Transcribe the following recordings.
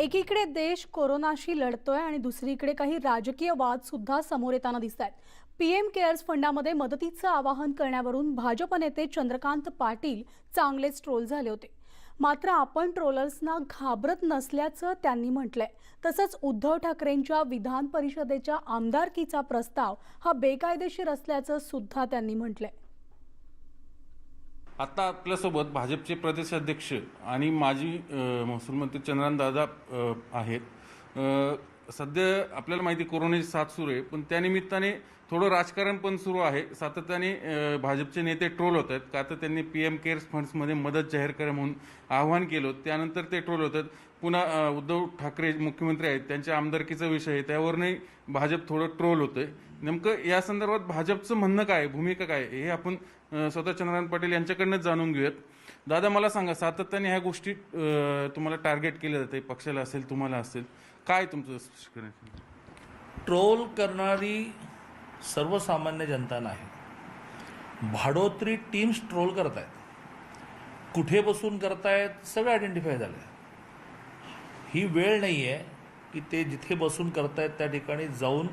एकीकडे देश कोरोनाशी लढतोय आणि दुसरीकडे काही राजकीय वाद सुद्धा समोर येताना दिसत आहेत पीएम केअर्स फंडामध्ये मदतीचं आवाहन करण्यावरून भाजप नेते चंद्रकांत पाटील चांगलेच ट्रोल झाले होते. मात्र आपण ट्रोलर्सना घाबरत नसल्याचं त्यांनी म्हटलंय. तसंच उद्धव ठाकरेंच्या विधान परिषदेच्या आमदारकीचा प्रस्ताव हा बेकायदेशीर असल्याचं सुद्धा त्यांनी म्हटलंय. आत्ता आपल्यासोबत भाजपचे प्रदेशाध्यक्ष आणि माजी महसूल मंत्री चंद्रान दादा आहेत. सध्या आपल्याला माहिती कोरोनाची साथ सुरू आहे पण त्यानिमित्ताने थोडं राजकारण पण सुरू आहे. सातत्याने भाजपचे नेते ट्रोल होत आहेत का तर त्यांनी पी एम केअर्स फंड्समध्ये मदत जाहीर करा म्हणून आवाहन केलं त्यानंतर ते ट्रोल होतात पुन्हा उद्धव ठाकरे मुख्यमंत्री आहेत त्यांच्या आमदारकीचा विषय आहे त्यावरूनही भाजप थोडं ट्रोल होतं आहे नेमकं या संदर्भात भाजपचं म्हणणं काय आहे, भूमिका काय हे आपण स्वतः चंद्रकांत पाटील यांच्याकडनंच जाणून घेऊयात. दादा मला सांगा सातत्याने ह्या गोष्टी तुम्हाला टार्गेट केल्या जाते पक्षाला असेल तुम्हाला असेल काय तुमचं स्पष्टीकरण? ट्रोल करणारी सर्वसामान्य जनता नाही. भाडोत्री टीम्स ट्रोल करतायत. कुठे बसून करतायत सगळं आयडेंटिफाय झालं ही वेळ नाही आहे की ते जिथे बसून करतायत त्या ठिकाणी जाऊन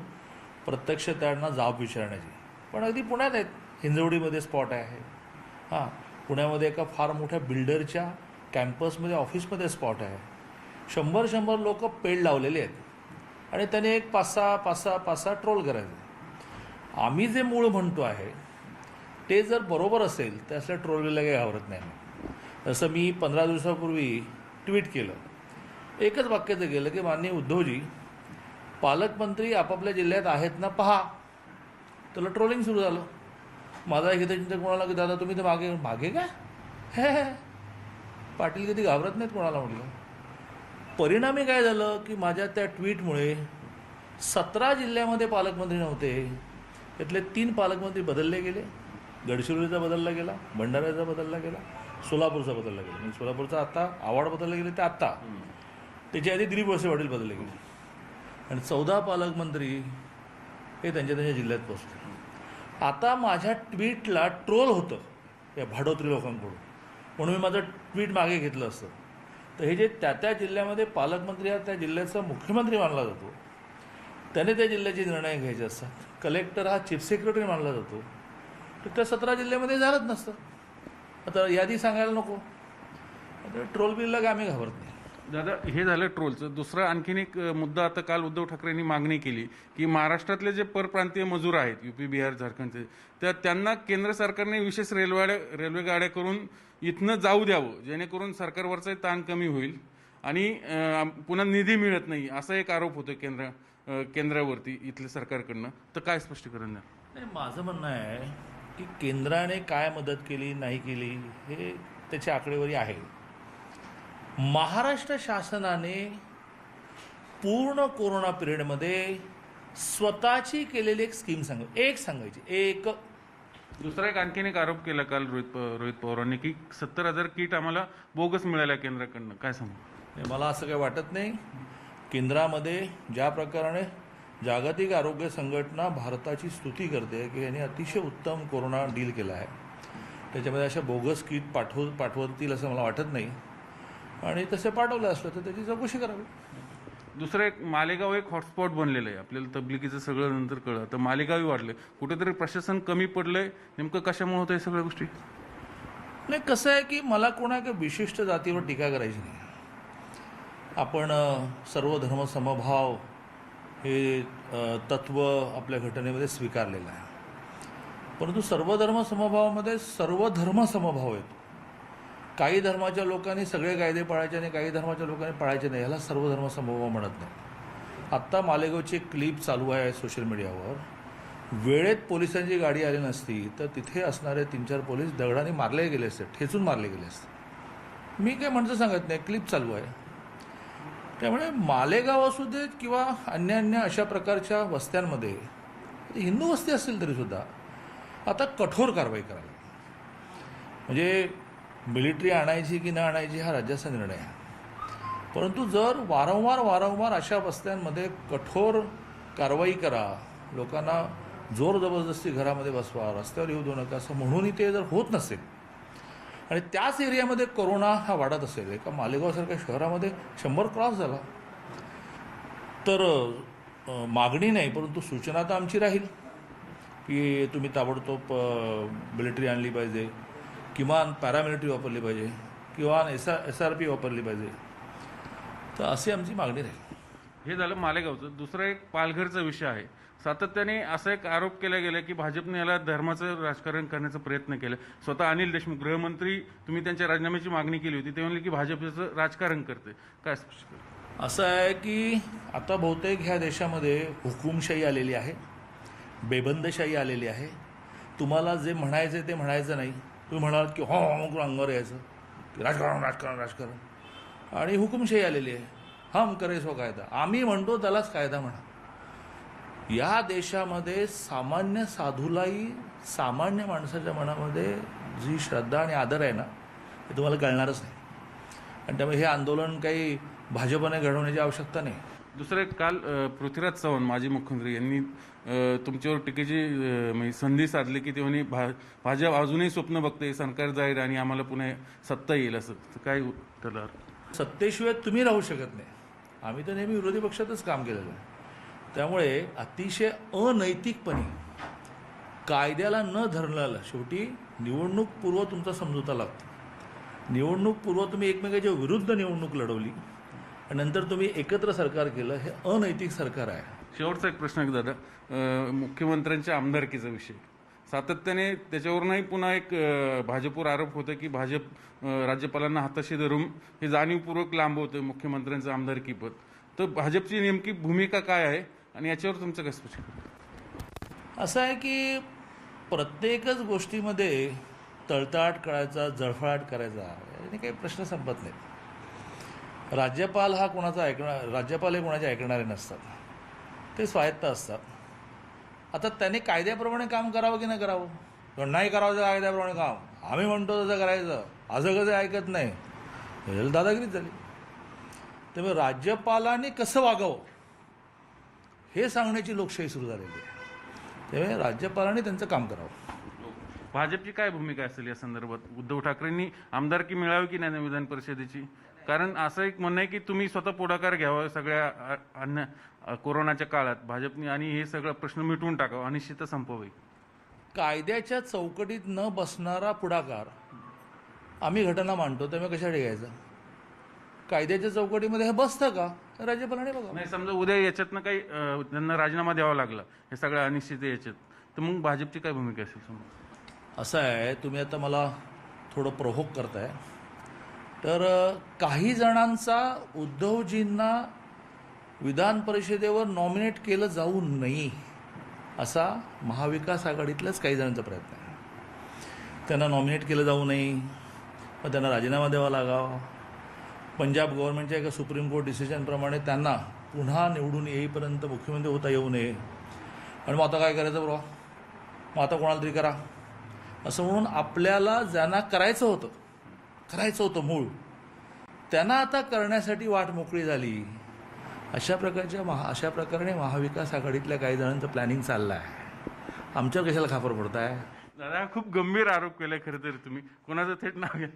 प्रत्यक्ष त्यांना जाब विचारण्याची. पण अगदी पुण्यात आहेत. हिंजवडीमध्ये स्पॉट आहे. हां. पुण्यामध्ये एका फार मोठ्या बिल्डरच्या कॅम्पसमध्ये ऑफिसमध्ये स्पॉट आहे. शंभर शंभर लोक पेड लावलेले आहेत. आणि त्याने एक पाच सहा पाच सहा पाच सहा ट्रोल करायचे. आम्ही जे मूळ म्हणतो आहे ते जर बरोबर असेल तर असल्या ट्रोलला काही आवरत नाही जसं मी पंधरा दिवसापूर्वी ट्विट केलं. एकच वाक्याचं गेलं की माननीय उद्धवजी पालकमंत्री आपापल्या जिल्ह्यात आहेत ना पहा. त्याला ट्रोलिंग सुरू झालं. माझा एक हितचिंतक म्हणाला की दादा तुम्ही तर मागे मागे काय. पाटील कधी घाबरत नाहीत कोणाला म्हटलं. परिणामी काय झालं की माझ्या त्या ट्विटमुळे सतरा जिल्ह्यामध्ये पालकमंत्री नव्हते. त्यातले तीन पालकमंत्री बदलले गेले. गडचिरोलीचा बदलला गेला भंडाऱ्याचा बदलला गेला सोलापूरचा बदलला गेला. म्हणजे सोलापूरचा आत्ता आवाड बदलला गेले ते आत्ता त्याच्या आधी दिलीप वळसे पाटील बदलले गेले. आणि चौदा पालकमंत्री हे त्यांच्या त्यांच्या जिल्ह्यात पोचले आता माझ्या ट्विटला ट्रोल होतं या भाडोत्री लोकांकडून. म्हणून मी माझं ट्विट मागे घेतलं असतं. तर हे जे त्या त्या जिल्ह्यामध्ये पालकमंत्री हा त्या जिल्ह्याचा मुख्यमंत्री मानला जातो. त्याने त्या जिल्ह्याचे निर्णय घ्यायचे असतात. कलेक्टर हा चीफ सेक्रेटरी मानला जातो. तर त्या सतरा जिल्ह्यामध्ये झालंच नसतं. आता यादी सांगायला नको. ट्रोल बिलला काय आम्ही घाबरत नाही. दादा हे झालं ट्रोलचं. दुसरा आणखीन एक मुद्दा आता काल उद्धव ठाकरेंनी मागणी केली की महाराष्ट्रातले जे परप्रांतीय मजूर आहेत युपी बिहार झारखंडचे त्या त्यांना केंद्र सरकारने विशेष रेल्वे रेल्वे गाड्या करून इथनं जाऊ द्यावं जेणेकरून सरकारवरचा ताण कमी होईल आणि पुन्हा निधी मिळत नाही असा एक आरोप होतो केंद्र केंद्रावरती इथल्या सरकारकडनं. तर काय स्पष्टीकरण द्या? नाही माझं म्हणणं आहे की केंद्राने काय मदत केली नाही केली हे त्याची आकडेवारी आहे. महाराष्ट्र शासनाने पूर्ण कोरोना पिरियडमध्ये स्वतःची केलेली एक स्कीम सांग एक सांगायची एक. दुसरा एक आणखीन एक आरोप केला काल रोहित प- रोहित पवारांनी की सत्तर हजार किट आम्हाला बोगस मिळाल्या केंद्राकडनं. काय सांगू? नाही, मला असं काही वाटत नाही. केंद्रामध्ये ज्या प्रकारे जागतिक आरोग्य संघटना भारताची स्तुती करते की यांनी अतिशय उत्तम कोरोना डील केला आहे. त्याच्यामध्ये अशा बोगस किट पाठव पाठवतील असं मला वाटत नाही. आणि तसे पाठवलं असलं तर त्याची चौकशी करावी. दुसरं एक मालेगाव एक हॉटस्पॉट बनलेलं आहे. आपल्याला तबलिकीचं सगळं नंतर कळलं. तर मालेगावही वाढलं. कुठेतरी प्रशासन कमी पडलंय. नेमकं कशामुळे होतं सगळ्या गोष्टी? नाही कसं आहे की मला कोणा एका विशिष्ट जातीवर टीका करायची नाही. आपण सर्व धर्म समभाव हे तत्व आपल्या घटनेमध्ये स्वीकारलेलं आहे. परंतु सर्व धर्म समभावामध्ये सर्व धर्म समभाव येतो काही धर्माच्या लोकांनी सगळे कायदे पाळायचे आणि काही धर्माच्या लोकांनी पाळायचे नाही ह्याला सर्व धर्म समभाव म्हणत नाही. आत्ता मालेगावची एक क्लिप चालू आहे सोशल मीडियावर वेळेत पोलिसांची गाडी आली नसती तर तिथे असणारे तीन चार पोलीस दगडाने मारले गेले असते ठेचून मारले गेले असते. मी काय म्हणतं सांगत नाही क्लिप चालू आहे. त्यामुळे मालेगाव असू देत किंवा अन्य अन्य अशा प्रकारच्या वस्त्यांमध्ये म्हणजे हिंदू वस्ती असतील तरीसुद्धा आता कठोर कारवाई करावी. म्हणजे मिलिटरी आणायची की न आणायची हा राज्याचा निर्णय आहे. परंतु जर वारंवार वारंवार अशा बस्त्यांमध्ये कठोर कारवाई करा लोकांना जोर जबरदस्ती घरामध्ये बसवा रस्त्यावर येऊ देऊ नका असं म्हणूनही ते जर होत नसेल आणि त्याच एरियामध्ये कोरोना हा वाढत असेल एका मालेगावसारख्या शहरामध्ये शंभर क्रॉस झाला तर मागणी नाही परंतु सूचना तर आमची राहील की तुम्ही ताबडतोब मिलिटरी आणली पाहिजे. किमान पॅरामिलिटरी वापरली पाहिजे किंवा S R S R P वापरली पाहिजे. तर अशी आमची मागणी राहील. हे झालं मालेगावचं. दुसरा एक पालघरचा विषय आहे. सातत्याने असा एक आरोप केला गेला की भाजपने याला धर्माचं राजकारण करण्याचा प्रयत्न केला. स्वतः अनिल देशमुख गृहमंत्री तुम्ही त्यांच्या राजीनाम्याची मागणी केली होती. ते म्हणले की भाजपचं राजकारण करते काय स्पष्ट? असं आहे की आता बहुतेक ह्या देशामध्ये हुकुमशाही आलेली आहे बेबंदशाही आलेली आहे. तुम्हाला जे म्हणायचं ते म्हणायचं नाही. तुम्ही म्हणाल की हो अमुक अंगावर यायचं. की राजकारण राजकारण राजकारण. आणि हुकुमशाही आलेली आहे. हम करे सो कायदा. आम्ही म्हणतो त्यालाच कायदा म्हणा. या देशामध्ये सामान्य साधूलाही सामान्य माणसाच्या मनामध्ये जी श्रद्धा आणि आदर आहे ना ते तुम्हाला कळणारच नाही. आणि त्यामुळे हे आंदोलन काही भाजपने घडवण्याची आवश्यकता नाही. दुसरं एक काल पृथ्वीराज चव्हाण माजी मुख्यमंत्री यांनी तुमच्यावर टीकेची म्हणजे संधी साधली की ते म्हणे भा भाजप अजूनही स्वप्न बघते सरकार जाईल आणि आम्हाला पुन्हा सत्ता येईल असं. तर काय त्याला सत्तेशिवाय तुम्ही राहू शकत नाही. आम्ही तर नेहमी विरोधी पक्षातच काम केलेलं आहे. त्यामुळे अतिशय अनैतिकपणे कायद्याला न धरणाला शेवटी निवडणूक पूर्व तुमचा समजोता लागतो. निवडणूक पूर्व तुम्ही एकमेकाच्या विरुद्ध निवडणूक लढवली. नंतर तुम्ही एकत्र सरकार केलं हे अनैतिक सरकार आहे. शेवटचा एक प्रश्न आहे दादा अ, मुख्यमंत्र्यांच्या आमदारकीचा विषय. सातत्याने त्याच्यावरूनही पुन्हा एक अ, भाजपवर आरोप होतो की भाजप अ, राज्यपालांना हाताशी धरून हे जाणीवपूर्वक लांब होतं मुख्यमंत्र्यांचं आमदारकीपद तर भाजपची नेमकी भूमिका काय आहे आणि याच्यावर तुमचं काय स्पष्ट? असं आहे की प्रत्येकच गोष्टीमध्ये तळताट करायचा जळफळाट करायचा याने काही प्रश्न संपत नाहीत. राज्यपाल हा कोणाचा ऐकणार राज्यपाल हे कोणाचे ऐकणारे नसतात. ते स्वायत्त असतात. आता त्याने कायद्याप्रमाणे काम करावं की नाही करावं? पण नाही करावं कायद्याप्रमाणे काम. आम्ही म्हणतो तसं करायचं. असं कसं ऐकत नाही? हे दादागिरीच झाली. त्यामुळे राज्यपालाने कसं वागावं? हे सांगण्याची लोकशाही सुरू झालेली आहे. त्यामुळे राज्यपालाने त्यांचं काम करावं. भाजपची काय भूमिका असेल या संदर्भात? उद्धव ठाकरेंनी आमदारकी मिळावी की नाही विधान परिषदेची? कारण असं एक म्हणणं आहे की तुम्ही स्वतः पुढाकार घ्यावा सगळ्या अन्य कोरोनाच्या काळात. भाजपने आणि हे सगळं प्रश्न मिटवून टाकावा अनिश्चित संपवावी. कायद्याच्या चौकटीत न बसणारा पुढाकार आम्ही घटना मांडतो त्यामुळे कशासाठी घ्यायचं? कायद्याच्या चौकटीमध्ये हे बसतं का? राज्यपालाने बघा. नाही समजा उद्या याच्यातनं काही त्यांना राजीनामा द्यावा लागला हे सगळ्या अनिश्चित याच्यात. तर मग भाजपची काय भूमिका असेल समजा? असं आहे तुम्ही आता मला थोडं प्रोव्होक करताय. तर काही जणांचा उद्धवजींना विधान परिषदेवर नॉमिनेट केलं जाऊ नये असा महाविकास आघाडीतल्याच काही जणांचा प्रयत्न आहे. त्यांना नॉमिनेट केलं जाऊ नये मग त्यांना राजीनामा द्यावा लागावा. पंजाब गव्हर्नमेंटच्या एका सुप्रीम कोर्ट डिसिजनप्रमाणे त्यांना पुन्हा निवडून येईपर्यंत मुख्यमंत्री होता येऊ नये. आणि मग आता काय करायचं बरोबर मग आता कोणाला तरी करा. असं म्हणून आपल्याला ज्यांना करायचं होतं करायचं होतं मूळ. त्यांना आता करण्यासाठी वाट मोकळी झाली. अशा प्रकारच्या महा अशा प्रकारे महाविकास आघाडीतल्या काही जणांचं प्लॅनिंग चाललं आहे आमच्यावर कशाला खापर पडताय? दादा हा खूप गंभीर आरोप केलाय खरं तर तुम्ही. कोणाचं थेट नाव घ्या.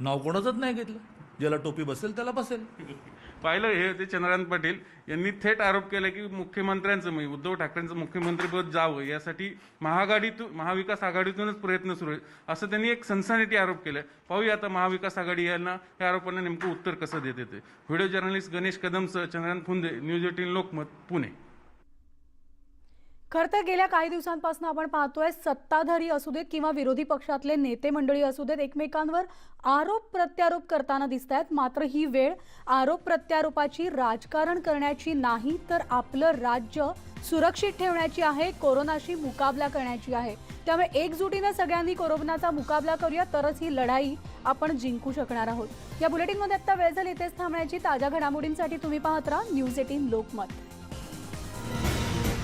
नाव कोणाचंच नाही घेतलं. ज्याला टोपी बसेल त्याला बसेल. पाहिलं हे होते चंद्रकांत पाटील. यांनी थेट आरोप केला की मुख्यमंत्र्यांचं म्हणजे उद्धव ठाकरेंचं मुख्यमंत्रीपद जावं यासाठी महाआघाडीतून महाविकास आघाडीतूनच प्रयत्न सुरू आहे. असं त्यांनी एक सनसनीटी आरोप केलाय. पाहूया आता महाविकास आघाडी यांना या आरोपांना नेमकं उत्तर कसं देते ते. व्हिडिओ जर्नलिस्ट गणेश कदमसह चंद्रकांत फुंदे न्यूज एटीन लोकमत पुणे. खरं तर गेल्या काही दिवसांपासून आपण पाहतोय सत्ताधारी असू देत किंवा विरोधी पक्षातले नेते मंडळी असू देत एकमेकांवर आरोप प्रत्यारोप करताना दिसत आहेत मात्र ही वेळ आरोप प्रत्यारोपाची राजकारण करण्याची नाही तर आपलं राज्य सुरक्षित ठेवण्याची आहे कोरोनाशी मुकाबला करण्याची आहे. त्यामुळे एकजुटीनं सगळ्यांनी कोरोनाचा मुकाबला करूया तरच ही लढाई आपण जिंकू शकणार आहोत. या बुलेटिनमध्ये आता वेळ झाली इथेच थांबण्याची ताज्या घडामोडींसाठी तुम्ही पाहत राहा न्यूज एटीन लोकमत.